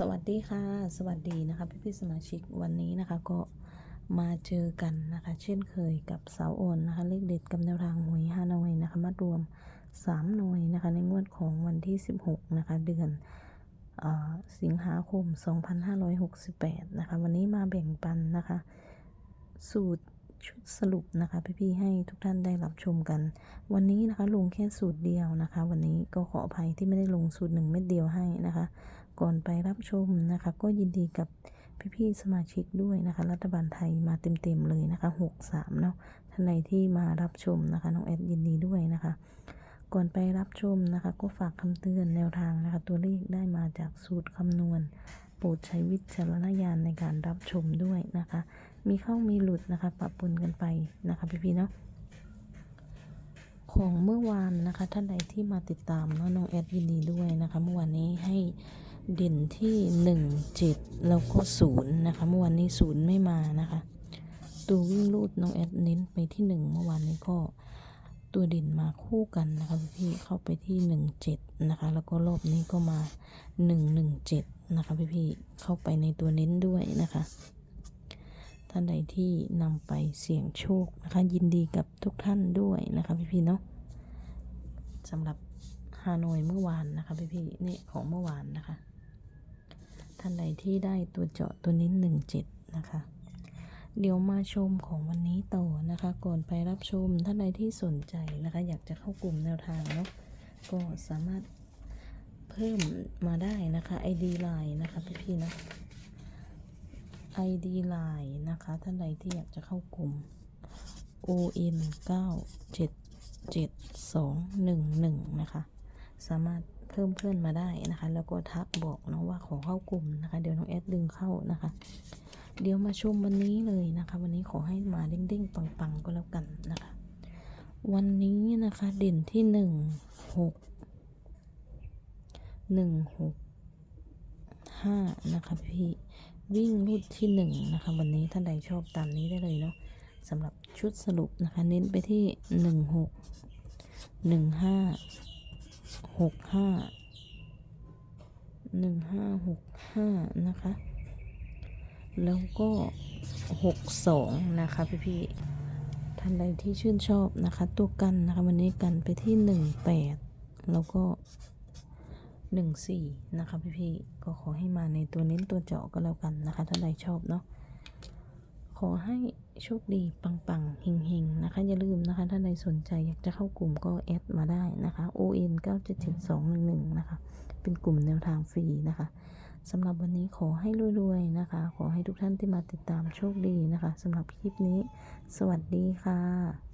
สวัสดีค่ะ สวัสดีนะคะพี่พี่สมาชิกวันนี้นะคะก็มาเจอกันนะคะ เช่นเคยกับสาวโอนนะคะ เลขเด็ดกับแนวทางหวยฮาหนอยนะคะมารวม3หน่วยนะคะ ในงวดของวันที่16นะคะ เดือนออสิงหาคม2568นะคะวันนี้มาแบ่งปันนะคะ สูตรชุดสรุปนะคะ พี่ๆให้ทุกท่านได้รับชมกัน วันนี้นะคะลงแค่สูตรเดียวนะคะ วันนี้ก็ขออภัยที่ไม่ได้ลงสูตรหนึ่งเม็ดเดียวให้นะคะ ก่อนไปรับชมนะคะ ก็ยินดีกับพี่ๆสมาชิกด้วยนะคะ รัฐบาลไทยมาเต็มๆเลยนะคะ 63 เนาะท่านใดที่มารับชมนะคะน้องแอดยินดีด้วยนะคะ ก่อนไปรับชมนะคะ ก็ฝากคำเตือนแนวทางนะคะ ตัวเลขได้มาจากสูตรคำนวณโปรดใช้วิจารณญาณในการรับชมด้วยนะคะ มีเข้ามีหลุดนะคะปะปนกันไปนะคะพี่ๆเนาะของเมื่อวานนะคะ ท่านใดที่มาติดตามเนาะน้องแอดยินดีด้วยนะคะ เมื่อวานนี้ให้ ด่นที่หนึ่งเจ็ดแล้วก็ศูนย์นะคะเมื่อวานนี้ศูนย์ไม่มานะคะ ตัววิ่งลูดน้องแอดเน้นไปที่หนึ่งเมื่อวานนี้ก็ตัวเด่นมาคู่กันนะคะพี่เข้าไปที่หนึ่งเจ็ดนะคะ แล้วก็รอบนี้ก็มาหนึ่งหนึ่งเจ็ดนะคะพี่ๆเข้าไปในตัวเน้นด้วยนะคะท่านใดที่นำไปเสี่ยงโชคนะคะ ยินดีกับทุกท่านด้วยนะคะพี่ๆเนาะสำหรับฮานอยเมื่อวานนะคะพี่ๆนี่ของเมื่อวานนะคะ ท่านใดที่ได้ตัวเจาะตัวนี้หนึ่งเจ็ดนะคะ เดี๋ยวมาชมของวันนี้ต่อนะคะ ก่อนไปรับชมท่านใดที่สนใจนะคะ อยากจะเข้ากลุ่มแนวทางเนาะก็สามารถเพิ่มมาได้นะคะ ID Line นะคะพี่ๆนะ ID Line นะคะ ท่านใดที่อยากจะเข้ากลุ่ม ON 9 7 7 2 1 1 นะคะ สามารถ เพิ่มเพื่อนมาได้นะคะ แล้วก็ทักบอกน้องว่าขอเข้ากลุ่มนะคะ เดี๋ยวน้องแอดดึงเข้านะคะ เดี๋ยวมาชมวันนี้เลยนะคะ วันนี้ขอให้มาเด้งๆปังๆก็แล้วกันนะคะ วันนี้นะคะเด่นที่หนึ่งหกหนึ่งหกห้านะคะพี่วิ่งรูดที่หนึ่งนะคะ วันนี้ท่านใดชอบตามนี้ได้เลยเนาะสำหรับชุดสรุปนะคะ เน้นไปที่หนึ่งหกหนึ่งห้า หกห้าหนึ่งห้าหกห้านะคะ แล้วก็หกสองนะคะพี่พี่ท่านใดที่ชื่นชอบนะคะ ตัวกันนะคะ วันนี้กันไปที่หนึ่งแปดแล้วก็หนึ่งสี่นะคะพี่พี่ก็ขอให้มาในตัวเน้นตัวเจาะก็แล้วกันนะคะ ท่านใดชอบเนาะขอให้โชคดีปังๆเฮง อย่าลืมนะคะ ถ้าใดสนใจอยากจะเข้ากลุ่มก็แอดมาได้นะคะ ON 9 7 7 2 1 1 นะคะ เป็นกลุ่มแนวทางฟรีนะคะสำหรับวันนี้ขอให้รวยๆนะคะ ขอให้ทุกท่านที่มาติดตามโชคดีนะคะสำหรับคลิปนี้ สวัสดีค่ะ